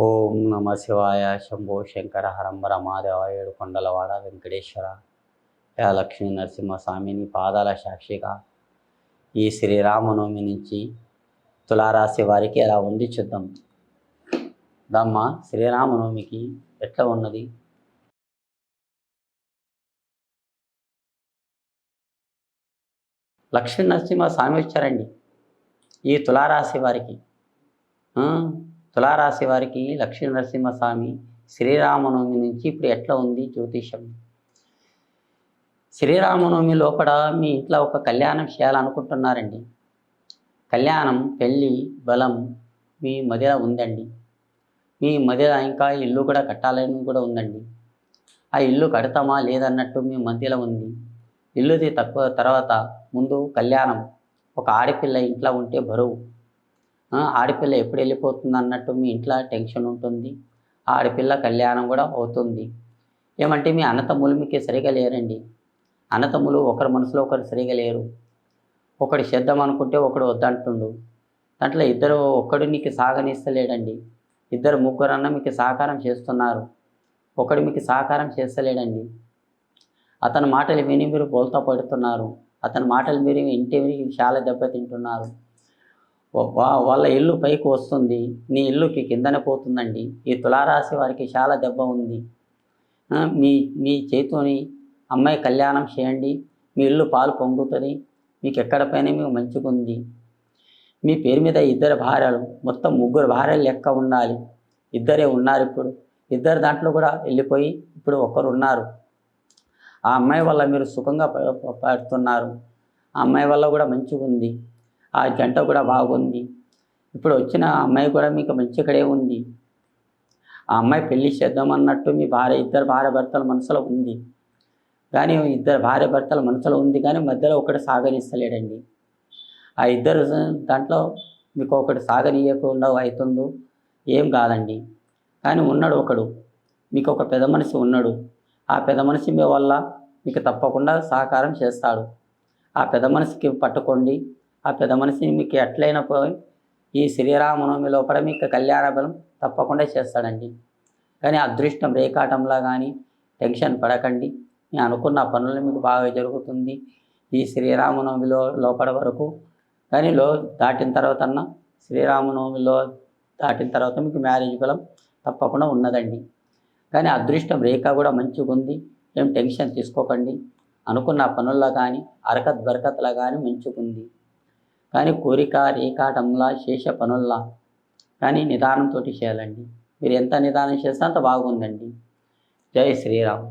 ఓం నమ శివాయ శంభో శంకర హరంబర మాదేవ ఏడు కొండలవాడ వెంకటేశ్వర. యా లక్ష్మీ నరసింహస్వామిని పాదాల సాక్షిగా ఈ శ్రీరామనవమి నుంచి తులారాశి వారికి ఎలా ఉంది చూద్దాం. దమ్మ శ్రీరామనవమికి ఎట్లా ఉన్నది? లక్ష్మీ నరసింహ స్వామి వచ్చారండి. ఈ తులారాశి వారికి తులారాశి వారికి లక్ష్మీ నరసింహస్వామి శ్రీరామనవమి నుంచి ఇప్పుడు ఎట్లా ఉంది జ్యోతిషం? శ్రీరామనవమి లోపల మీ ఇంట్లో ఒక కళ్యాణం చేయాలనుకుంటున్నారండి కళ్యాణం పెళ్ళి బలం మీ మధ్యలో ఉందండి. మీ మధ్యలో ఇంకా ఇల్లు కూడా కట్టాలని కూడా ఉందండి. ఆ ఇల్లు కడతామా లేదన్నట్టు మీ మధ్యలో ఉంది. ఇల్లుది తక్కువ తర్వాత ముందు కళ్యాణం. ఒక ఆడపిల్ల ఇంట్లో ఉంటే బరువు. ఆడపిల్ల ఎప్పుడు వెళ్ళిపోతుంది అన్నట్టు మీ ఇంట్లో టెన్షన్ ఉంటుంది. ఆడపిల్ల కళ్యాణం కూడా అవుతుంది. ఏమంటే మీ అన్నతమ్ములు మీకు సరిగా లేరండి. అన్నతమ్ములు ఒకరి మనసులో ఒకరు సరిగా లేరు. ఒకడు చేద్దాం అనుకుంటే ఒకడు వద్దంటుండు. దాంట్లో ఇద్దరు ఒక్కడు నీకు సాగనిస్తలేడండి. ఇద్దరు ముగ్గురన్నా మీకు సహకారం చేస్తున్నారు. ఒకడు మీకు సహకారం చేస్తలేడండి. అతని మాటలు విని మీరు బోల్తా పడుతున్నారు. అతని మాటలు మీరు ఇంటి చాలా దెబ్బతింటున్నారు. వాళ్ళ ఇల్లు పైకి వస్తుంది. నీ ఇల్లుకి కిందన పోతుందండి. ఈ తులారాశి వారికి చాలా దెబ్బ ఉంది. మీ మీ చేతిని అమ్మాయి కళ్యాణం చేయండి. మీ ఇల్లు పాలు పొంగుతుంది. మీకు ఎక్కడ పైన మీకు మంచిగా ఉంది మీ పేరు మీద ఇద్దరు భార్యలు మొత్తం ముగ్గురు భార్యలు లెక్క ఉండాలి. ఇద్దరే ఉన్నారు ఇప్పుడు. ఇద్దరు దాంట్లో కూడా వెళ్ళిపోయి ఇప్పుడు ఒకరు ఉన్నారు ఆ అమ్మాయి వల్ల మీరు సుఖంగా ప- పడుతున్నారు. ఆ అమ్మాయి వల్ల కూడా మంచిగా ఉంది ఆ జంట కూడా బాగుంది. ఇప్పుడు వచ్చిన అమ్మాయి కూడా మీకు మంచి ఇక్కడే ఉంది. ఆ అమ్మాయి పెళ్ళి చేద్దామన్నట్టు మీ భార్య ఇద్దరు భార్య భర్తల మనసులో ఉంది. కానీ ఇద్దరు భార్య భర్తల మనసులో ఉంది కానీ మధ్యలో ఒకటి సాగనిస్తలేడండి. ఆ ఇద్దరు దాంట్లో మీకు ఒకటి సాగనీయకుండా అవుతుండు ఏం కాదండి. కానీ ఉన్నాడు ఒకడు. మీకు ఒక పెద్ద మనిషి ఉన్నాడు. ఆ పెద్ద మనిషి మీ వల్ల మీకు తప్పకుండా సహకారం చేస్తాడు. ఆ పెద్ద మనిషికి పట్టుకోండి. ఆ పెద్ద మనిషిని మీకు ఎట్లయినా పోయి ఈ శ్రీరామనవమి లోపల మీకు కళ్యాణ బలం తప్పకుండా చేస్తాడండి. కానీ అదృష్టం రేకాటంలా కానీ టెన్షన్ పడకండి. నేను అనుకున్న పనులు మీకు బాగా జరుగుతుంది. ఈ శ్రీరామనవమిలో లోపల వరకు కానీ లో దాటిన తర్వాత అన్న శ్రీరామనవమిలో దాటిన తర్వాత మీకు మ్యారేజ్ బలం తప్పకుండా ఉన్నదండి. కానీ అదృష్టం రేఖ కూడా మంచిగా ఉంది. ఏం టెన్షన్ తీసుకోకండి. అనుకున్న పనుల్లో కానీ అరకత్ బరకత్లా కానీ మంచిగా ఉంది. కానీ కోరిక రేకాటంలా శేష పనుల్లా కానీ నిదానంతో చేయాలండి. మీరు ఎంత నిదానం చేస్తే అంత బాగుందండి. జై శ్రీరామ్.